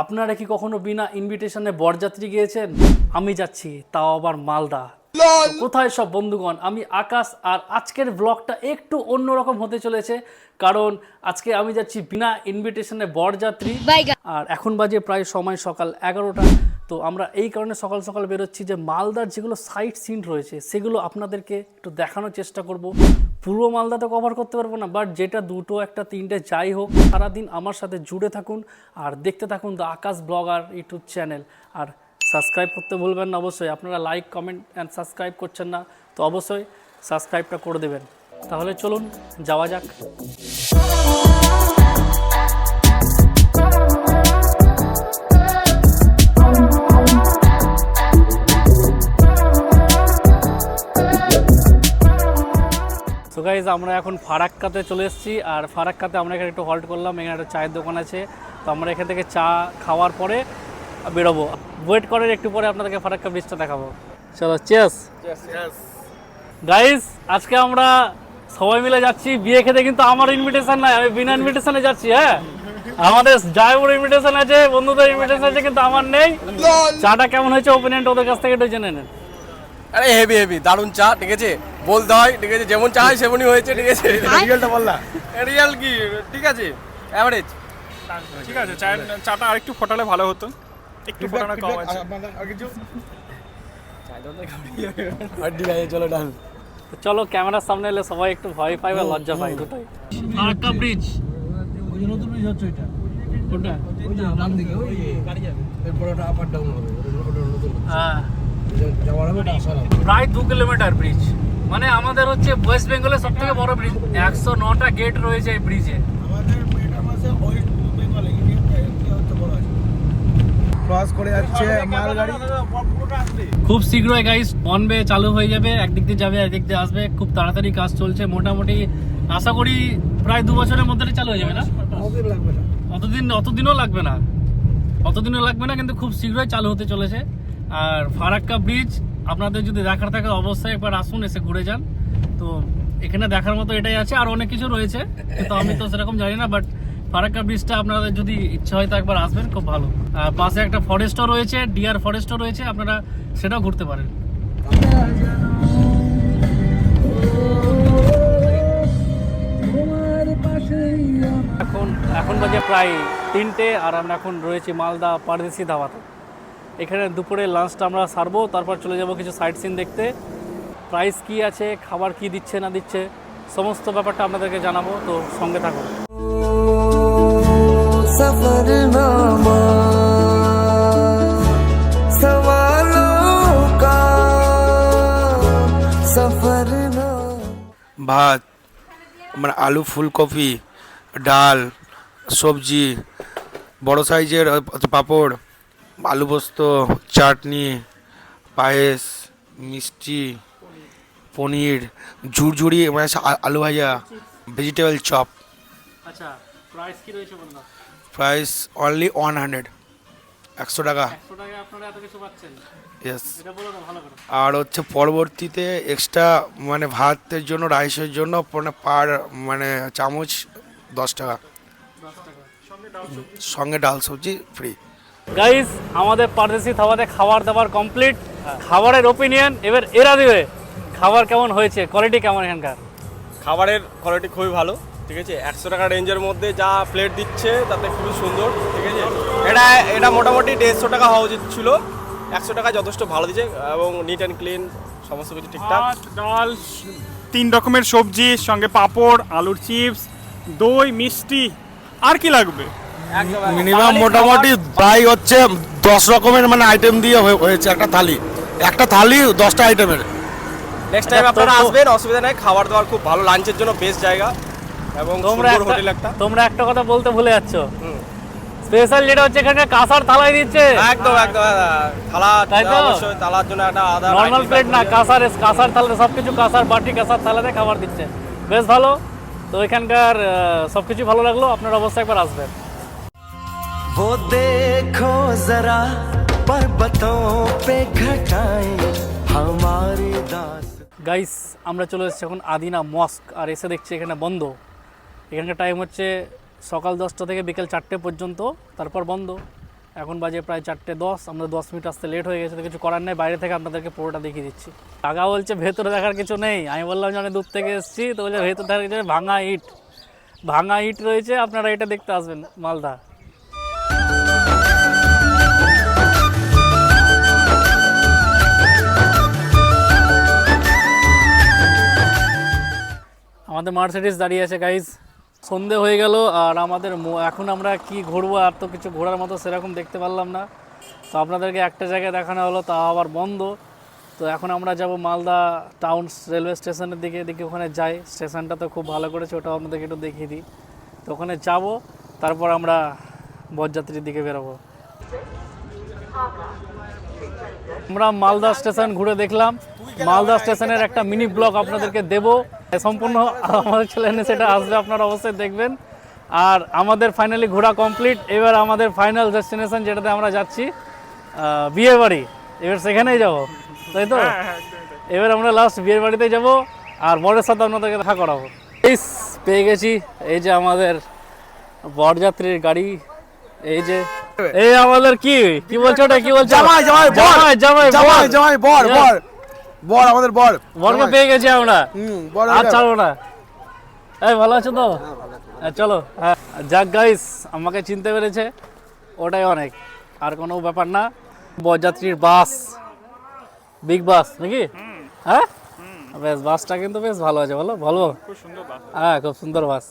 আপনারা কি কখনো বিনা ইনভিটেশনে বরযাত্রী গিয়েছেন? আমি যাচ্ছি তাও আবার মালদা। কোথায় সব বন্ধুগণ? আমি আকাশ আর আজকের ব্লগটা একটু অন্যরকম হতে চলেছে কারণ আজকে আমি যাচ্ছি বিনা ইনভিটেশনে বরযাত্রী। আর এখন বাজে প্রায় সময় সকাল এগারোটা তো আমরা এই কারণে সকাল সকাল বেরোচ্ছি যে মালদার যেগুলো সাইট সিন রয়েছে সেগুলো আপনাদেরকে একটু দেখানোর চেষ্টা করব। পুরো মালদা তো কভার করতে পারব না বাট যেটা দুটো, একটা, তিনটে, যাই হোক, সারাদিন আমার সাথে জুড়ে থাকুন আর দেখতে থাকুন the Akash blogger YouTube channel R subscribe করতে ভুলবেন না অবশ্যই, আপনারা লাইক কমেন্ট অ্যান্ড সাবস্ক্রাইব করছেন না, তো অবশ্যই সাবস্ক্রাইবটা করে দেবেন। তাহলে চলুন, যাওয়া যাক। গাইজ আমরা এখন ফারাক্কাতে চলে এসেছি। আর ফারাক্কাতে আমরা এখানে একটু হল্ট করলাম। এখানে একটা চায়ের দোকান আছে। তো আমরা এখান থেকে চা খাওয়ার পরে বেরোবো। ওয়েট করেন একটু পরে আপনাদেরকে ফারাক্কা ব্রিজটা দেখাবো। চলো চেস গাইজ আজকে আমরা সবাই মিলে যাচ্ছি। বিয়ে খেতে কিন্তু আমার ইনভিটেশন নাই। আমি বিনা ইনভিটেশনে যাচ্ছি হ্যাঁ? আমাদের জায়পুর ইনভিটেশন আছে বন্ধুদের ইনভিটেশন আছে কিন্তু আমার নেই। চাটা কেমন হয়েছে ওপেনিয়ন ওদের কাছ থেকে একটু জেনে নেন। আরে হেভি হেভি দারুণ চা ঠিক আছে? বলতে হয় ঠিক আছে যেমন চা হয় সেমনই হয়েছে ঠিক আছে। রিয়েলটা বললা রিয়েল কি? ঠিক আছে অ্যাভারেজ ঠিক আছে চায়ের চাটা আরেকটু ফোটালে ভালো হতো। একটু ফোটানো কম আছে। চলো ডান চলো ক্যামেরার সামনে এলে সবাই একটু ভয় পায় বা লজ্জা পায় দুটোই। ফারাক্কা ব্রিজ নতুন ব্রিজ হচ্ছে ওইটা। কোনটা? ওই যে ডান দিকে ওই গাড়ি যাবে। এরপর ওটা আপ ডাউন হবে। ওটা- ওটা নতুন হ্যাঁ। যাওয়ার হবে ওটা প্রায় দু কিলোমিটার ব্রিজ মানে আমাদের হচ্ছে ওয়েস্ট বেঙ্গলের সব থেকে বড় ব্রিজ একশো নটা গেট রয়েছে এই ব্রিজে ক্রস করে যাচ্ছে মালগাড়ি। খুব শীঘ্রই গাইস ওয়ে চালু হয়ে যাবে একদিক দিয়ে যাবে একদিক দিয়ে আসবে। খুব তাড়াতাড়ি কাজ চলছে মোটামুটি আশা করি প্রায় দু বছরের মধ্যে চালু হয়ে যাবে না? কতদিন লাগবে না? অতদিন অতদিনও লাগবে না। অতদিনও লাগবে না কিন্তু খুব শীঘ্রই চালু হতে চলেছে। আর ফারাক্কা ব্রিজ আপনাদের যদি দেখার থাকে, অবশ্যই একবার আসুন, এসে ঘুরে যান। তো এখানে দেখার মতো এটাই আছে, আর অনেক কিছু রয়েছে। কিন্তু আমি তো সেরকম জানি না বাট ফারাক্কা ব্রিজটা আপনাদের যদি ইচ্ছা হয় তো একবার আসবেন, খুব ভালো। আর পাশে একটা ফরেস্টও রয়েছে, ডিয়ার ফরেস্টও রয়েছে, আপনারা সেটাও ঘুরতে পারেন। এখন এখন বাজে প্রায় তিনটে, আর আমরা এখন রয়েছি মালদা পারদেশি ধাবাতে। এখানে দুপুরে লাঞ্চটা আমরা সারবো তারপর চলে যাব কিছু সাইট সিন দেখতে। প্রাইস কি আছে খাবার কি দিচ্ছে না দিচ্ছে সমস্ত ব্যাপারটা আপনাদেরকে জানাব তো সঙ্গে থাকুন। ভাত মানে আলু ফুলকপি ডাল সবজি বড় সাইজের পাঁপড় আলু পোস্ত চাটনি পায়েস মিষ্টি পনির ঝুরঝুরি মানে আলু ভাজা ভেজিটেবল চপ আচ্ছা প্রাইস কি রয়েছে বন্ধু প্রাইস অনলি ওয়ান হান্ড্রেড একশো টাকা। ইয়েস আর হচ্ছে পরবর্তীতে এক্সট্রা মানে ভাতের জন্য রাইসের জন্য মানে পার মানে চামচ দশ টাকা। সঙ্গে ডাল সবজি? ফ্রি গাইস আমাদের পারদেশি ধাবাতে খাবার দাবার কমপ্লিট খাবারের ওপিনিয়ন এবার এরা দিবে। খাবার কেমন হয়েছে? কোয়ালিটি কেমন এখানকার? খাবারের কোয়ালিটি খুবই ভালো ঠিক আছে? একশো টাকা রেঞ্জের মধ্যে যা প্লেট দিচ্ছে তাতে খুবই সুন্দর ঠিক আছে? এটা এটা মোটামুটি দেড়শো টাকা হওয়া উচিত ছিল। একশো টাকা যথেষ্ট ভালো দিচ্ছে এবং নিট অ্যান্ড ক্লিন সমস্ত কিছু ঠিকঠাক। ভাত ডাল তিন রকমের সবজি সঙ্গে পাঁপড় আলুর চিপস দই মিষ্টি আর কি লাগবে? মিনিমাম মোটামুটি প্রায় হচ্ছে দশ রকমের মানে আইটেম দিয়ে হয়ে- হয়েছে একটা থালি। একটা থালি দশটা আইটেমের নেক্সট টাইম আপনারা আসবেন অসুবিধা নাই খাবার দাবার খুব ভালো লাঞ্চের জন্য বেস্ট জায়গা এবং তোমরা হোটেল একটা। তোমরা একটা কথা বলতে ভুলে যাচ্ছ। স্পেশাল যেটা হচ্ছে এখানকার কাঁসার থালাই দিচ্ছে। একদম একদম হ্যাঁ, থালা তাই তো? অবশ্যই থালার জন্য একটা আদা নর্মাল প্লেট না কাঁসার কাঁসার থালা সবকিছু কাঁসার বাটি কাঁসার থালাতে খাবার দিচ্ছে। বেশ ভালো। তো এখানকার সব কিছু ভালো লাগল। আপনারা অবশ্যই একবার আসবেন। वो देखो जरा पर्वतों पे घटाएं हमारी दास গাইস আমরা চলে এসেছি এখন আদিনা মস্ক আর এসে দেখছি এখানে বন্ধ এখানকার টাইম হচ্ছে সকাল দশটা থেকে বিকেল চারটে পর্যন্ত তারপর বন্ধ এখন বাজে প্রায় চারটে দশ আমরা দশ মিনিট আসতে লেট হয়ে গেছে তো কিছু করার নেই বাইরে থেকে আপনাদেরকে পুরোটা দেখিয়ে দিচ্ছি টাকা বলছে ভেতরে দেখার কিছু নেই আমি বললাম যে অনেক দূর থেকে এসেছি তো বলছে ভেতরে দেখার কিছু নেই, ভাঙা ইট ভাঙা ইট রয়েছে আপনারা এটা দেখতে আসবেন মালদা আমাদের মার্সিডিস দাঁড়িয়ে আছে গাইজ সন্ধে হয়ে গেল, আর আমাদের এখন আমরা কি ঘুরবো আর তো কিছু ঘোরার মতো সেরকম দেখতে পারলাম না। তো আপনাদেরকে একটা জায়গায় দেখানো হলো, তা আবার বন্ধ। তো এখন আমরা যাব মালদা টাউন রেলওয়ে স্টেশনের দিকে, এদিকে ওখানে যাই। স্টেশনটা তো খুব ভালো করেছে ওটাও আপনাদেরকে একটু দেখিয়ে দিই। তো ওখানে যাব, তারপর আমরা বরযাত্রীর দিকে বেরোবো। আমরা মালদা স্টেশন ঘুরে দেখলাম। মালদা স্টেশনের একটা মিনি ব্লগ আপনাদেরকে দেব। সম্পূর্ণ আমাদের চ্যানেলে সেটা আসবে আপনারা অবশ্যই দেখবেন। আর আমাদের ফাইনালি ঘোরা কমপ্লিট এবার আমাদের ফাইনাল ডেস্টিনেশন যেটাতে আমরা যাচ্ছি বিয়ে বাড়ি। এবার সেখানেই যাব তাই তো? এবার আমরা লাস্ট বিয়ের বাড়িতে যাব আর বরের সাথে আপনাদেরকে দেখা করাবো। ইস পেয়ে গেছি। এই যে আমাদের বরযাত্রীর গাড়ি এই যে এই আমাদের কি? কি বলছো ওটা? কি বলছো? জামাই, জামাই। জামাই জামাই জামাই বর। বর. বর বর আমাদের বর বরকে পেয়ে গেছি আমরা। হুম বর আর ছাড়বো না। এই ভালো আছো তো? হ্যাঁ, চলো। হ্যাঁ যাক গাইস আমাকে চিনতে পেরেছে। ওটাই অনেক। আর কোনো ব্যাপার না। বরযাত্রীর বাস। বিগ বাস নাকি? হ্যাঁ? বেশ বাসটা কিন্তু বেশ ভালো আছে বলো। ভালো? খুব সুন্দর বাস। হ্যাঁ খুব সুন্দর বাস।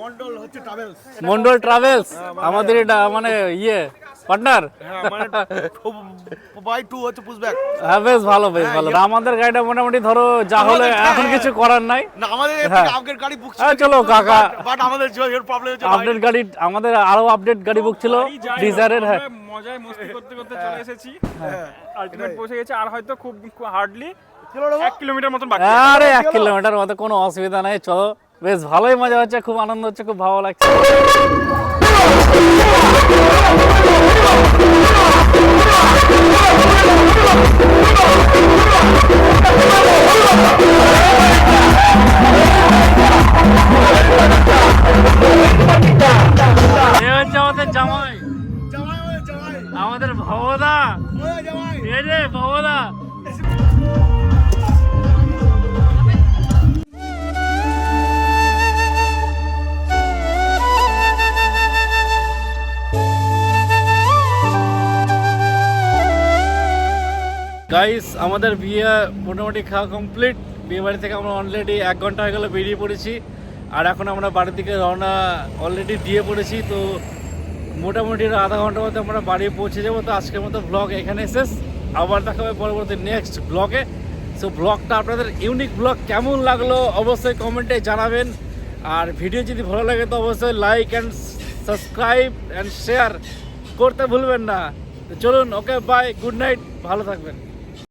মন্ডল হচ্ছে ট্রাভেলস মন্ডল ট্রাভেলস আমাদের এটা মানে ইয়ে। পার্টনার? হ্যাঁ মানে বাই টু হচ্ছে পুশব্যাক হ্যাঁ বেশ ভালো বেশ ভালো। আমাদের গাড়িটা মোটামুটি ধরো যা হলে এখন কিছু করার নাই। না আমাদের হ্যাঁ। আগের গাড়ি বুক হ্যাঁ চলো কাকা। বাট আমাদের যে প্রবলেম হচ্ছে আপডেট গাড়ি আমাদের আরও আপডেট গাড়ি বুক ছিল। ডিজায়ারের হ্যাঁ। মজায় মস্তি করতে করতে চলে এসেছি। আলটিমেট পৌঁছে গেছে আর হয়তো খুব হার্ডলি এক কিলোমিটার মতন বাকি আরে এক কিলোমিটার মতো কোনো অসুবিধা নাই চলো। বেশ ভালোই মজা হচ্ছে খুব আনন্দ হচ্ছে খুব ভালো লাগছে। জামাই এই ভবদা গাইস আমাদের বিয়ে মোটামুটি খাওয়া কমপ্লিট বিয়ে বাড়ি থেকে আমরা অলরেডি এক ঘণ্টা হয়ে গেল বেরিয়ে পড়েছি। আর এখন আমরা বাড়ির দিকে রওনা অলরেডি দিয়ে পড়েছি। তো মোটামুটি আধা ঘণ্টার মধ্যে আমরা বাড়ি পৌঁছে যাব। তো আজকের মতো ব্লগ এখানে শেষ। আবার দেখা হবে পরবর্তী নেক্সট ব্লগে সো ব্লগটা আপনাদের ইউনিক ব্লগ কেমন লাগল অবশ্যই কমেন্টে জানাবেন। আর ভিডিও যদি ভালো লাগে তো অবশ্যই like and subscribe and share করতে ভুলবেন না। চলুন ওকে বাই গুড নাইট ভালো থাকবেন।